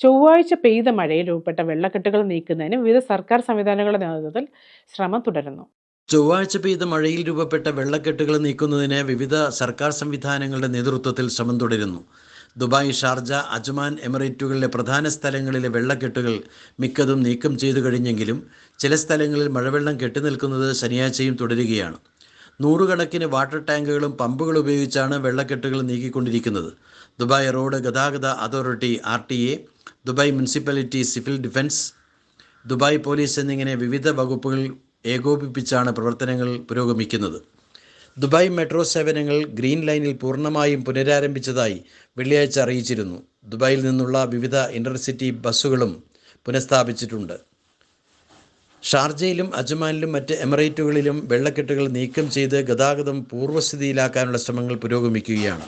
ചൊവ്വാഴ്ച പെയ്ത മഴയിൽ രൂപപ്പെട്ട വെള്ളക്കെട്ടുകൾ നീക്കുന്നതിന് വിവിധ സർക്കാർ സംവിധാനങ്ങളുടെ നേതൃത്വത്തിൽ ശ്രമം തുടരുന്നു. ചൊവ്വാഴ്ച പെയ്ത മഴയിൽ രൂപപ്പെട്ട വെള്ളക്കെട്ടുകൾ നീക്കുന്നതിന് വിവിധ സർക്കാർ സംവിധാനങ്ങളുടെ നേതൃത്വത്തിൽ ശ്രമം തുടരുന്നു. ദുബായ് ഷാർജ അജ്മാൻ എമിറേറ്റുകളിലെ പ്രധാന സ്ഥലങ്ങളിലെ വെള്ളക്കെട്ടുകൾ മിക്കതും നീക്കം ചെയ്തു കഴിഞ്ഞെങ്കിലും ചില സ്ഥലങ്ങളിൽ മഴവെള്ളം കെട്ടിനിൽക്കുന്നത് ശനിയാഴ്ചയും തുടരുകയാണ്. നൂറുകണക്കിന് വാട്ടർ ടാങ്കുകളും പമ്പുകളും ഉപയോഗിച്ചാണ് വെള്ളക്കെട്ടുകൾ നീക്കിക്കൊണ്ടിരിക്കുന്നത്. ദുബായ് റോഡ് ഗതാഗത authority R Dubai municipality civil defence Dubai police എന്നിങ്ങനെ വിവിധ വകുപ്പുകൾ ഏകോപിപ്പിച്ചാണ് പ്രവർത്തനങ്ങൾ പുരോഗമിക്കുന്നത്. ദുബായ് മെട്രോ സേവനങ്ങൾ ഗ്രീൻ ലൈനിൽ പൂർണമായും പുനരാരംഭിച്ചതായി വെള്ളിയാഴ്ച അറിയിച്ചിരുന്നു. ദുബായിൽ നിന്നുള്ള വിവിധ ഇന്റർസിറ്റി ബസ്സുകളും പുനഃസ്ഥാപിച്ചിട്ടുണ്ട്. ഷാർജയിലും അജ്മാനിലും മറ്റ് എമിറേറ്റുകളിലും വെള്ളക്കെട്ടുകൾ നീക്കം ചെയ്ത് ഗതാഗതം പൂർവസ്ഥിതിയിലാക്കാനുള്ള ശ്രമങ്ങൾ പുരോഗമിക്കുകയാണ്.